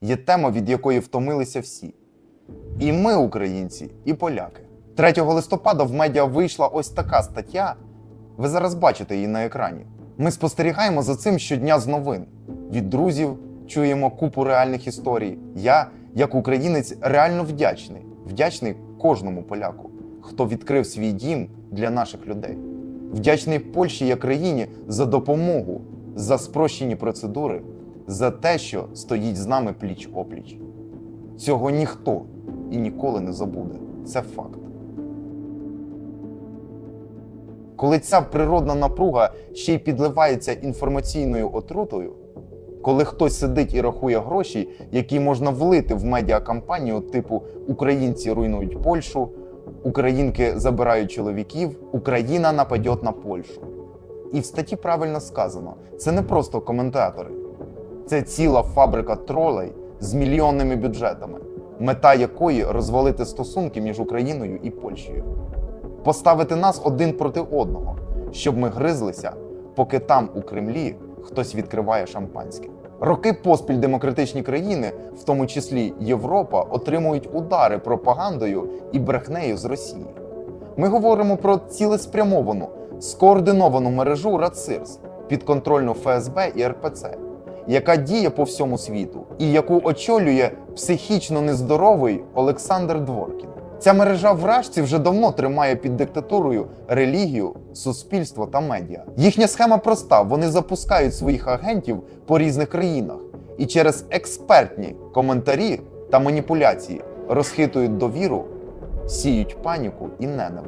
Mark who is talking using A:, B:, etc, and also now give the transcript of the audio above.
A: є тема, від якої втомилися всі. І ми, українці, і поляки. 3 листопада в медіа вийшла ось така стаття. Ви зараз бачите її на екрані. Ми спостерігаємо за цим щодня з новин. Від друзів чуємо купу реальних історій. Я, як українець, реально вдячний. Вдячний кожному поляку, хто відкрив свій дім для наших людей. Вдячний Польщі як країні за допомогу, за спрощені процедури, за те, що стоїть з нами пліч опліч. Цього ніхто і ніколи не забуде. Це факт. Коли ця природна напруга ще й підливається інформаційною отрутою, коли хтось сидить і рахує гроші, які можна влити в медіакампанію типу Українці руйнують Польщу, Українки забирають чоловіків, Україна нападет на Польщу. І в статті правильно сказано: це не просто коментатори, це ціла фабрика тролей з мільйонними бюджетами, мета якої розвалити стосунки між Україною і Польщею поставити нас один проти одного, щоб ми гризлися, поки там у Кремлі хтось відкриває шампанське. Роки поспіль демократичні країни, в тому числі Європа, отримують удари пропагандою і брехнею з Росії. Ми говоримо про цілеспрямовану, скоординовану мережу РАЦИРС, підконтрольну ФСБ і РПЦ, яка діє по всьому світу і яку очолює психічно нездоровий Олександр Дворкін. Ця мережа вражці вже давно тримає під диктатурою релігію, суспільство та медіа. Їхня схема проста: вони запускають своїх агентів по різних країнах і через експертні коментарі та маніпуляції розхитують довіру, сіють паніку і ненависть.